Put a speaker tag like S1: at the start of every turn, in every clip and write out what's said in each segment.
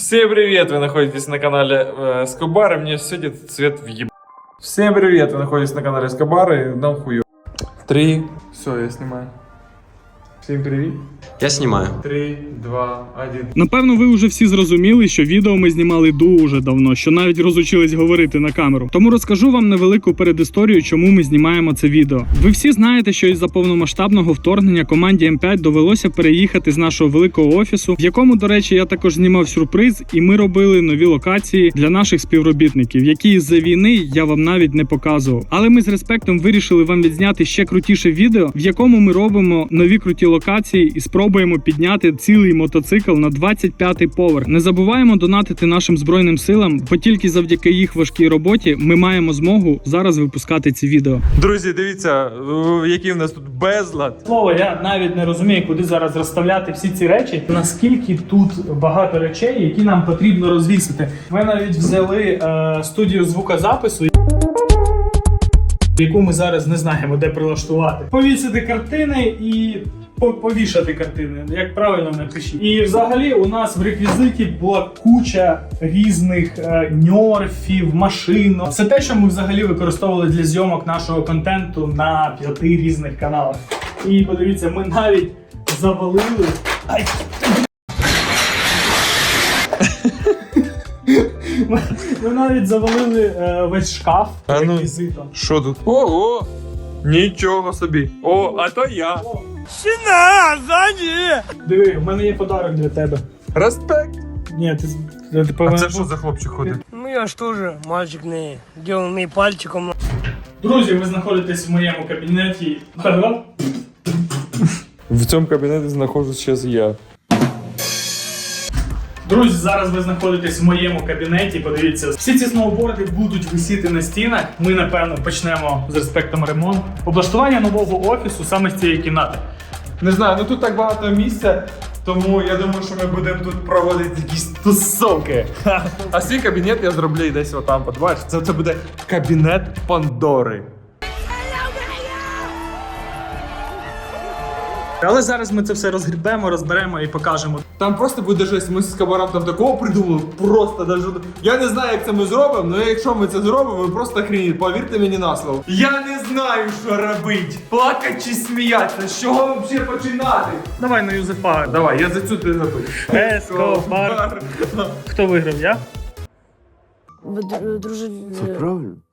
S1: Всем привет! Вы находитесь на канале э, Скобар, и мне сегодня этот цвет въеб... Всем привет! Вы находитесь на канале Скобар, и нам хуё. Три. Все, я снимаю. Всем привет.
S2: Я знімаю.
S1: Три, два, один.
S3: Напевно, ви вже всі зрозуміли, що відео ми знімали дуже давно, що навіть розучились говорити на камеру. Тому розкажу вам невелику передісторію, чому ми знімаємо це відео. Ви всі знаєте, що із-за повномасштабного вторгнення команді М5 довелося переїхати з нашого великого офісу, в якому, до речі, я також знімав сюрприз, і ми робили нові локації для наших співробітників, які із-за війни я вам навіть не показував. Але ми з респектом вирішили вам відзняти ще крутіше відео, в якому ми робимо нові круті локації і спробуємо підняти цілий мотоцикл на 25-й поверх. Не забуваємо донатити нашим збройним силам, бо тільки завдяки їх важкій роботі ми маємо змогу зараз випускати ці відео.
S1: Друзі, дивіться, який в нас тут безлад.
S3: Слово, я навіть не розумію, куди зараз розставляти всі ці речі. Наскільки тут багато речей, які нам потрібно розвісити. Ми навіть взяли е, студію звукозапису. Яку ми зараз не знаємо, де прилаштувати. Повісити картини і повішати картини, як правильно напишіть. І взагалі у нас в реквізиті була куча різних е, ньорфів, машин. Це те, що ми взагалі використовували для зйомок нашого контенту на п'яти різних каналах. І подивіться, ми навіть завалили. Ай! Ми, ми навіть завалили е, весь шкаф
S1: ну.
S3: реквізитом.
S1: Що тут? Ого! Нічого собі. О, а то я.
S3: Диви, в мене є подарок для тебе.
S1: Респект.
S3: Ні, ти, ти, ти
S1: А
S3: повинен
S1: це що за хлопчик ходить?
S4: Ну я ж тоже мальчик не деланный пальчиком.
S3: Друзі, ви знаходитесь в моєму кабінеті.
S1: В цьому кабінеті знаходжусь зараз я.
S3: Друзі, зараз ви знаходитесь в моєму кабінеті. Подивіться, всі ці сноуборди будуть висіти на стінах. Ми напевно почнемо з респектом ремонт. Облаштування нового офісу саме з цієї кімнати.
S1: Не знаю, ну тут так багато місця, тому я думаю, що ми будемо тут проводити якісь тусовки. А свій кабінет я зроблю і десь отам, побачиш. Це, це буде кабінет Пандори.
S3: Але зараз ми це все розгрібемо, розберемо і покажемо.
S1: Там просто буде жесть. Ми з кабаром там такого придумали. Просто даже. Я не знаю, як це ми зробимо, але якщо ми це зробимо, ви просто охреніть. Повірте мені на слово. Я не знаю, що робити. Плакати чи сміятися. З чого взагалі починати?
S3: Давай на Юзефа.
S1: Давай, я за цю ти запишу.
S3: Ескобар. Хто виграв? Я?
S4: Друже...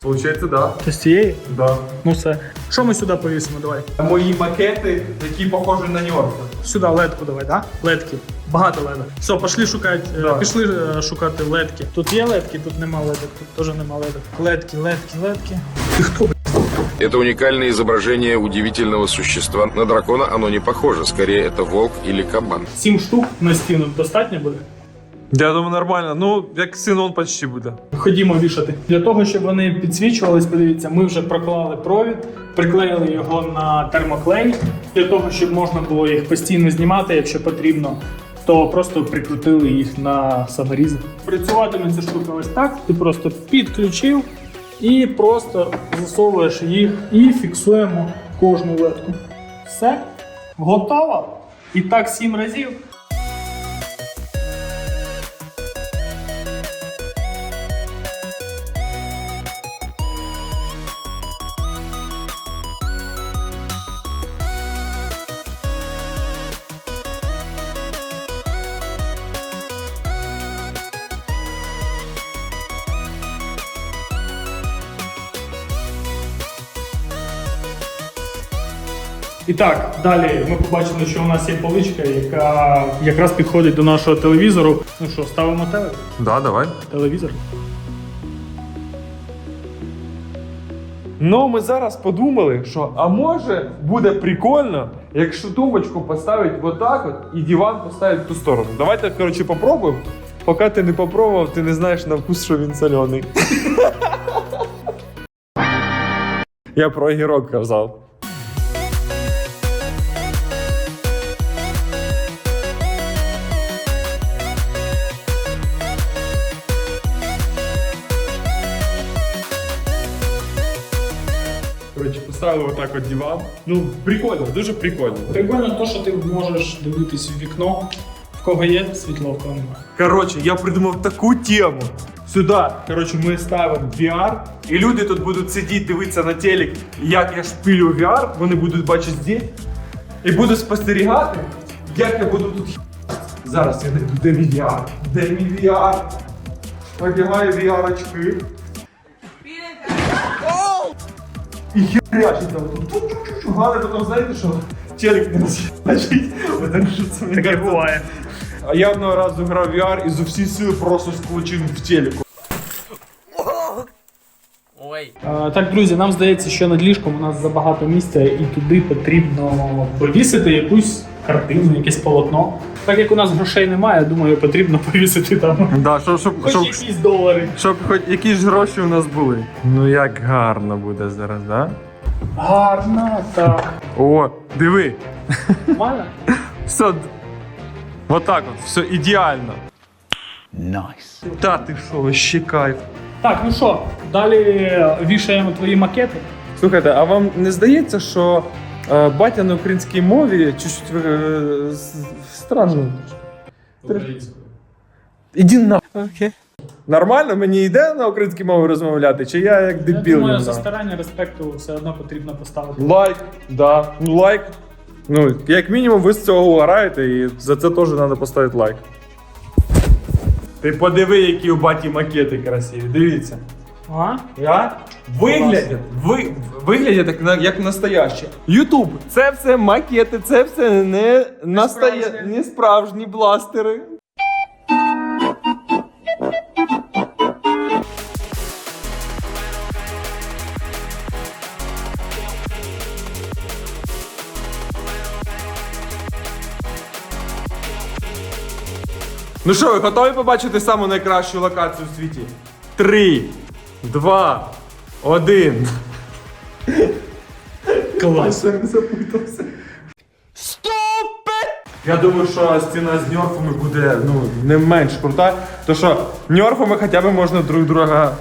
S1: Получається, да.
S3: Ти з цієї?
S1: Да.
S3: Ну все. Що ми сюди повісимо? Давай.
S1: Мої макети, які похожі на нього.
S3: Сюди ледку давай, да? Ледки. Багато ледок. Все, пішли шукати, е,
S1: Да.
S3: пішли е, шукати ледки. Тут є ледки, тут нема ледок, тут теж нема ледок. Ледки, ледки, ледки. Ти хто? б***ь?
S5: Это уникальное изображение удивительного существа. На дракона оно не похоже, скорее это волк или кабан.
S3: Сім штук на стіну достатньо буде?
S1: Я думаю, нормально. Ну, як синон почти буде.
S3: Ходімо вішати. Для того, щоб вони підсвічувались, подивіться, ми вже проклали провід, приклеїли його на термоклей. Для того, щоб можна було їх постійно знімати, якщо потрібно, то просто прикрутили їх на саморіз. Працюватиме ця штука ось так. Ти просто підключив і просто засовуєш їх і фіксуємо кожну летку. Все, готово. І так сім разів. Так, далі ми побачили, що у нас є поличка, яка якраз підходить до нашого телевізору. Ну що, ставимо теле-
S1: Да, давай.
S3: телевізор.
S1: Ну, ми зараз подумали, що а може буде прикольно, якщо тумбочку поставити отак от і диван поставити в ту сторону. Давайте, коротше, попробуємо. Поки ти не попробував, ти не знаєш на вкус, що він солений. Я про огірок казав. Коротше, поставили отак от диван. Ну, прикольно, дуже прикольно.
S3: Прикольно те, що ти можеш дивитись в вікно В кого є світло, в кого немає.
S1: Коротше, я придумав таку тему. Сюди, коротше, ми ставимо VR, і люди тут будуть сидіти, дивитися на телек, як я шпилю VR, вони будуть бачити здесь, і будуть спостерігати, як я буду тут х**. Зараз я знайду, де мій VR, де мій VR. Одягаю VR очки. І херячиться отут. Чу-чу-чу. Головне потім, знаєте що? Телек не значить, тому що це мені
S3: Таке
S1: кажеться,
S3: буває.
S1: а я одного разу грав VR і з усі сили просто скочив в телеку.
S3: Е, Так, друзі, нам здається, що над ліжком у нас забагато місця, і туди потрібно повісити якусь картину, якесь полотно. Так як у нас грошей немає, думаю, потрібно повісити там
S1: Да, щоб, щоб,
S3: хоч
S1: щоб,
S3: якісь долари.
S1: щоб хоч якісь гроші у нас були. Ну як гарно буде зараз, да?
S3: Гарно, так.
S1: О, диви.
S3: Нормально?
S1: Все. Вот так от, все ідеально. Найс. Та ти що, ще кайф.
S3: Так, ну що, далі вішаємо твої макети.
S1: Слухайте, а вам не здається, що батя на українській мові чуть-чуть е, странно? Іди на. Окей. Нормально мені йде на українській мові розмовляти, чи я як
S3: Я думаю, за старання респекту все одно потрібно поставити.
S1: Лайк, да. Ну лайк. Ну, як мінімум, ви з цього граєте, і за це теж треба поставити лайк. Ти подиви, які у баті макети красиві. Дивіться.
S3: А?
S1: А? Виглядять, ви, виглядять на- як настоящі. Ютуб, це все макети, це все не, настоя...
S3: справжні.
S1: не справжні бластери. Ну що, ви готові побачити саму найкращу локацію у світі? Три, два, один.
S3: Клас.
S1: Я не запутався. Я думаю, що стіна з ньорфами буде ну, не менш крута. То що ньорфами хоча б можна друг друга.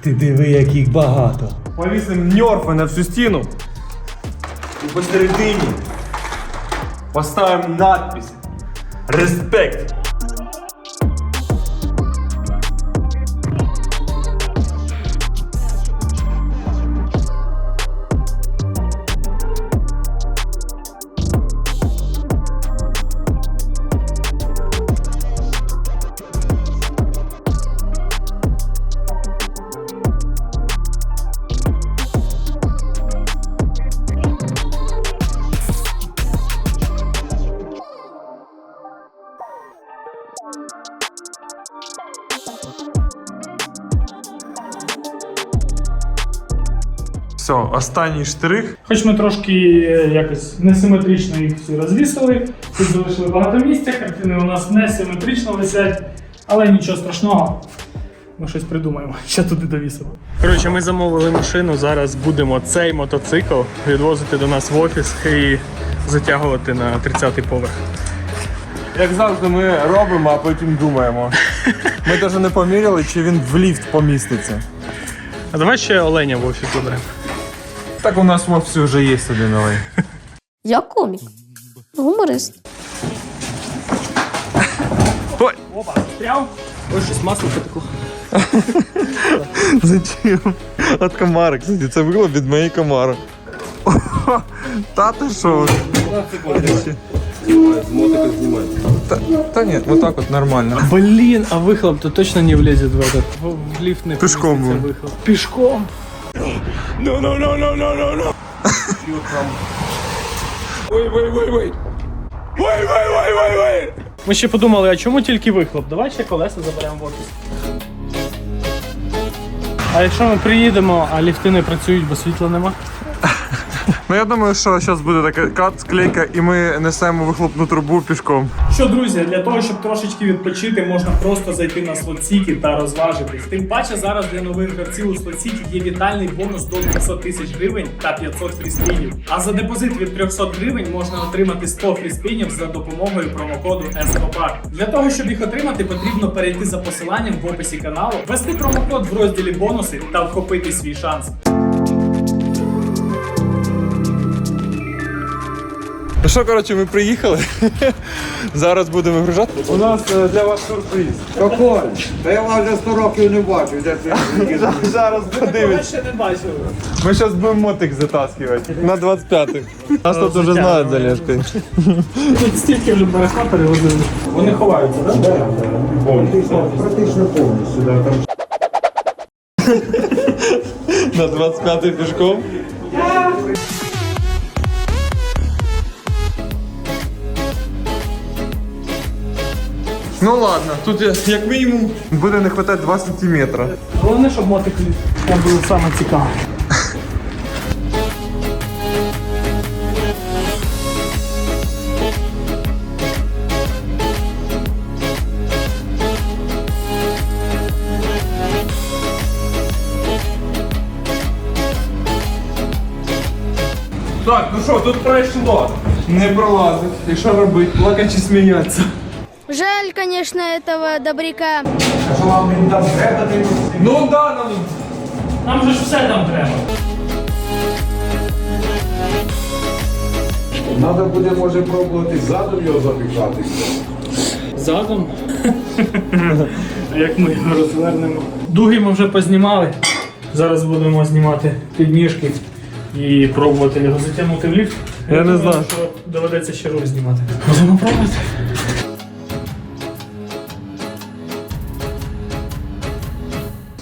S1: Ти диви, як їх багато. Повісимо ньорфи на всю стіну. І посередині поставимо надпис Респект. Останній штрих.
S3: Хоч ми трошки е, якось несиметрично їх всі розвісили, тут залишили багато місця, картини у нас несиметрично висять, але нічого страшного. Ми щось придумаємо, що туди довісимо. Коротше, ми замовили машину. Зараз будемо цей мотоцикл відвозити до нас в офіс і затягувати на 30-й поверх.
S1: Як завжди, ми робимо, а потім думаємо. Ми навіть не поміряли, чи він в ліфт поміститься.
S3: А давай ще оленя в офіс заберемо.
S1: Так у нас в офісі вже є один новий.
S2: Я комік. Гуморист.
S1: Ой,
S3: Опа, стряв. Ось щось масло потекло.
S1: зачем? От комари, кстати, це було від моєї комари. Та ти що? Та, та ні, отак от нормально.
S3: Блин, а выхлоп то точно не влезет в этот. В, в лифт не
S1: Пешком
S3: поместится
S1: будем.
S3: выхлоп. Пешком. Ми ще подумали, а чому тільки вихлоп? Давай ще колеса заберемо в офіс. А якщо ми приїдемо, а ліфти не працюють, бо світла нема?
S1: Ну я думаю, що зараз буде така кат, склейка, і ми несемо вихлопну трубу пішком.
S3: Що, друзі, для того, щоб трошечки відпочити, можна просто зайти на слот-сіті та розважитись. Тим паче зараз для нових гравців у слот-сіті є вітальний бонус до 200 тисяч гривень та 500 фріспінів. А за депозит від 300 гривень можна отримати 100 фріспінів за допомогою промокоду Escobar. Для того, щоб їх отримати, потрібно перейти за посиланням в описі каналу, ввести промокод в розділі бонуси та вхопити свій шанс.
S1: Ну що, коротше, ми приїхали. Зараз будемо вигружати. У нас е, для вас сюрприз.
S6: Какой? Та я вас вже 100 років не бачу, де це
S1: Зараз подивимось.
S3: ще не бачили.
S1: Ми зараз будемо мотик затаскувати. На 25-х. Нас тут вже знають за Лешкою.
S3: Тут стільки вже барахла перевозили. Вони ховаються, так?
S6: практично повністю. Да, там
S1: На 25-й пішком. Ну ладно, тут як мінімум буде не вистачати 2 сантиметра.
S3: Головне, щоб мотик там було саме цікаве.
S1: Так, ну що, тут пройшло. Не пролазить. І що робити? Плакати чи сміятися?
S2: Жаль, конечно, этого добряка.
S6: що вам він там треба дивитися?
S1: Ну да, нам.
S3: Нам же ж все там треба.
S6: Треба буде, може, пробувати задом його запікати.
S3: Задом. Як ми його розвернемо? Дуги ми вже познімали. Зараз будемо знімати підніжки і пробувати його затягнути в ліфт.
S1: Я не
S3: думаю,
S1: знаю.
S3: що доведеться ще руль знімати. Можемо пробувати.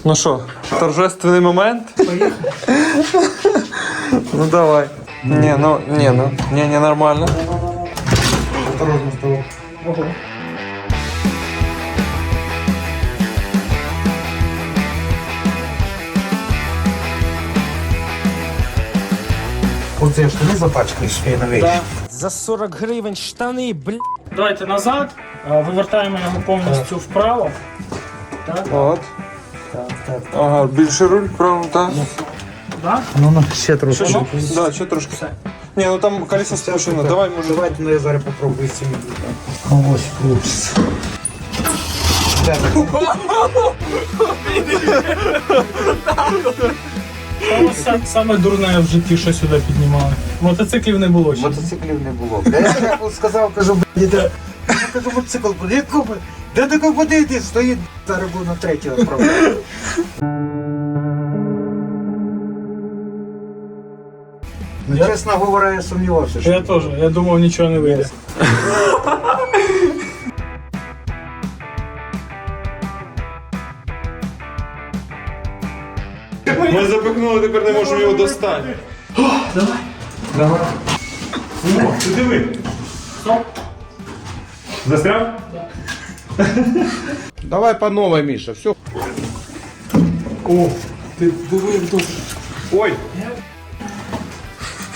S1: Ну що, торжественний момент? ну давай. Не, ну, не, ну, не, не нормально. Осторожно з тобою.
S3: Ого.
S6: Оце штани запачкаєш, я не вийду.
S4: За 40 гривень штани, бля.
S3: Давайте назад, а, вивертаємо його повністю вправо. Так,
S1: От. Ага, більше руль, правильно, так?
S3: так.
S6: Ну, ну, ще трошки.
S3: Що?
S1: Да, ще трошки. Ні, ну там колесо спущено. Давай, може.
S6: Давайте, ну я зараз попробую з цим. Ось крутиться.
S3: Саме, саме дурне в житті, що сюди піднімали. Мотоциклів не було ще.
S6: Мотоциклів не було. Я сказав, кажу, блядь. Я кажу, мотоцикл як купи? Де тако подивити, стоїть, зараз буду на третій відправляти. Ну, чесно говоря, я сумнівався, що
S3: Я теж, я думав, нічого не вийде.
S1: Ми запихнули, тепер не можемо його достати.
S3: Ти диви.
S1: Застряв?
S6: Давай по новой, Миша, все.
S1: О, ти диви тут. Ой.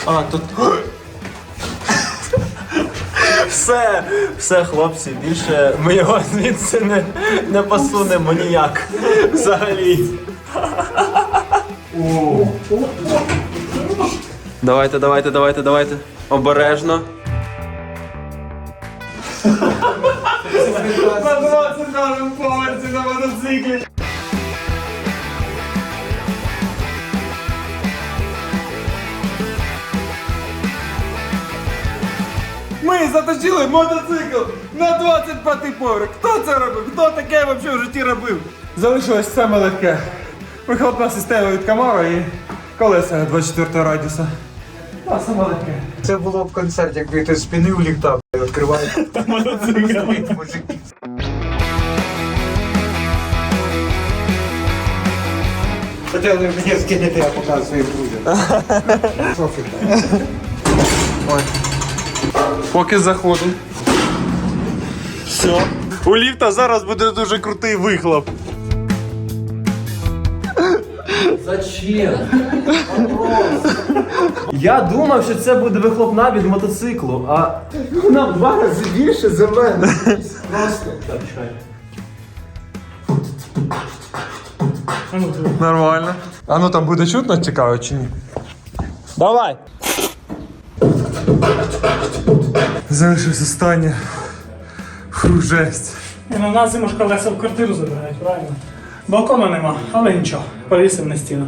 S1: А, тут.
S7: Все, все, хлопці, більше ми його звідси не, не посунемо ніяк. Взагалі. Давайте, давайте, давайте, давайте. Обережно.
S1: На 20 нашому поверсі на мотоциклі. Ми заточили мотоцикл на 25 поверх. Хто це робив? Хто таке взагалі в житті робив? Залишилось саме легке. Вихлопна система від Камара і колеса 24 радіуса. А легке.
S6: Це було б концерт, якби ти спінив ліхта, відкриває. Стоїть мужик. Хотіли мені скинути, я покажу своїм друзям.
S1: Ой. Поки заходимо. Все. У ліфта зараз буде дуже крутий вихлоп.
S7: Я думав, що це буде вихлопна від мотоциклу, а нам два рази більше за мене. Просто. Так, чекай.
S3: А ну, диви.
S1: Нормально. А ну там буде чутно цікаво чи ні?
S7: Давай.
S1: Залишився останнє. Фу, жесть.
S3: І на нас зиму ж колеса в квартиру забирають, правильно? Балкона нема, але нічого, повісив на стіну.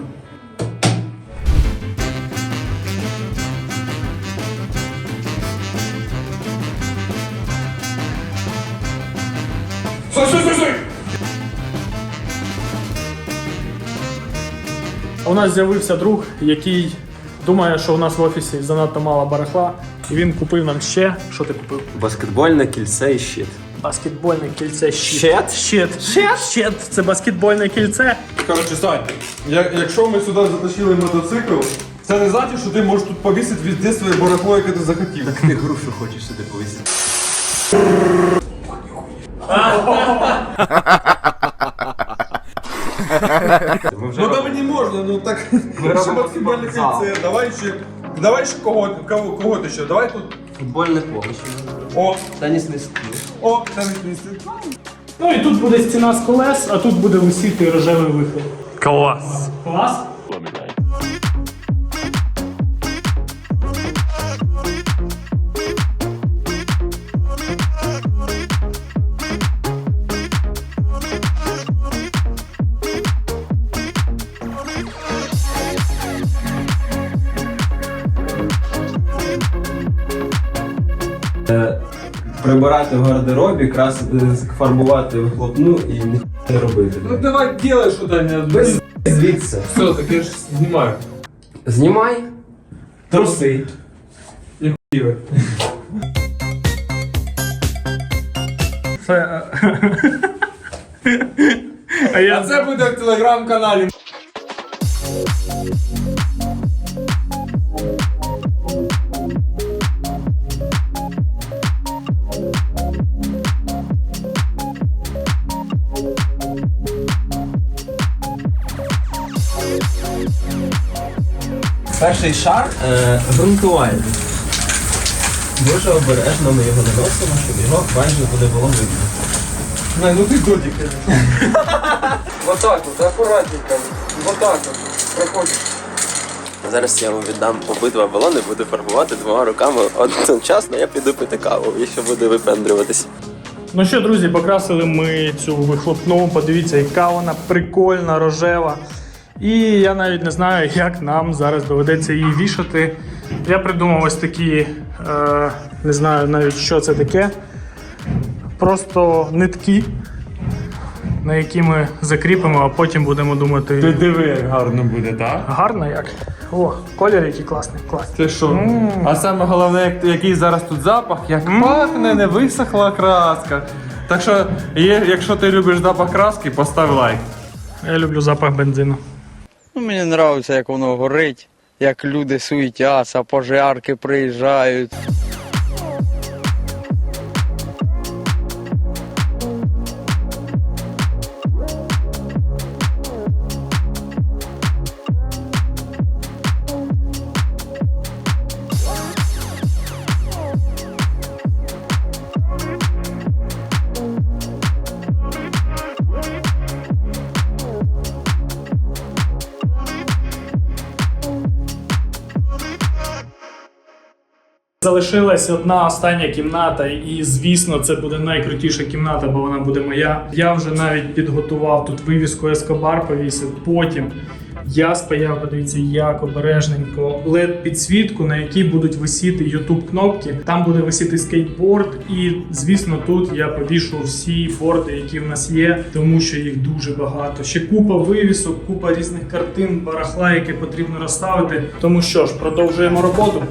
S1: Стой, стой, стой, стой!
S3: У нас з'явився друг, який думає, що у нас в офісі занадто мало барахла, і він купив нам ще. Що ти купив?
S7: Баскетбольне кільце і щит.
S3: Баскетбольне кільце щит.
S7: Щит?
S3: Щит. Щит? Щит. Це баскетбольне кільце.
S1: Коротше, Сань, я, якщо ми сюди затащили мотоцикл, це не значить, що ти можеш тут повісити везде своє барахло, яке ти захотів.
S7: Ти грушу хочеш сюди повісити.
S1: Ну там не можна, ну так. Ще баскетбольне кільце, давай ще. Давай ще кого, кого, кого ти ще? Давай тут.
S7: Футбольне поле.
S1: О,
S7: Тенісний стіл.
S1: о, там відмісти.
S3: Ну і тут буде стіна з колес, а тут буде висіти рожевий вихід. Клас. Клас?
S7: Прибирати в гардеробі, красити, фарбувати вихлопну і ніхто не робити.
S1: Ну давай делай що-то.
S7: Без звідси.
S1: Все, так я ж знімаю.
S7: Знімай. Труси.
S3: Це... А я
S1: А це буде в телеграм-каналі.
S7: Перший шар е, ґрунтувальний. Дуже обережно ми його наносимо, щоб його майже буде було видно.
S1: Не, ну ти додік. Вот так вот, аккуратненько. Вот так вот. Проходь.
S7: Зараз я вам віддам обидва балони, буду фарбувати двома руками одночасно, я піду пити каву, якщо буде випендрюватись.
S3: Ну що, друзі, покрасили ми цю вихлопну. Подивіться, яка вона прикольна, рожева. І я навіть не знаю, як нам зараз доведеться її вішати. Я придумав ось такі, е, не знаю навіть що це таке. Просто нитки, на які ми закріпимо, а потім будемо думати.
S1: Ти диви, як гарно буде, так?
S3: Гарно як? О, колір який класний, класний.
S1: Ти що? А саме головне, як- який зараз тут запах, як пахне, не висохла краска. Так що, є, якщо ти любиш запах краски, постав лайк.
S3: Я люблю запах бензину.
S8: Ну, мені подобається, як воно горить, як люди суетяться, пожарки приїжджають.
S3: Залишилась одна остання кімната, і звісно, це буде найкрутіша кімната, бо вона буде моя. Я вже навіть підготував тут вивіску Ескобар, повісив. Потім я спаяв, подивіться, як обережненько led підсвітку, на якій будуть висіти youtube кнопки. Там буде висіти скейтборд, і звісно, тут я повішу всі борди, які в нас є, тому що їх дуже багато. Ще купа вивісок, купа різних картин, барахла, яке потрібно розставити. Тому що ж, продовжуємо роботу.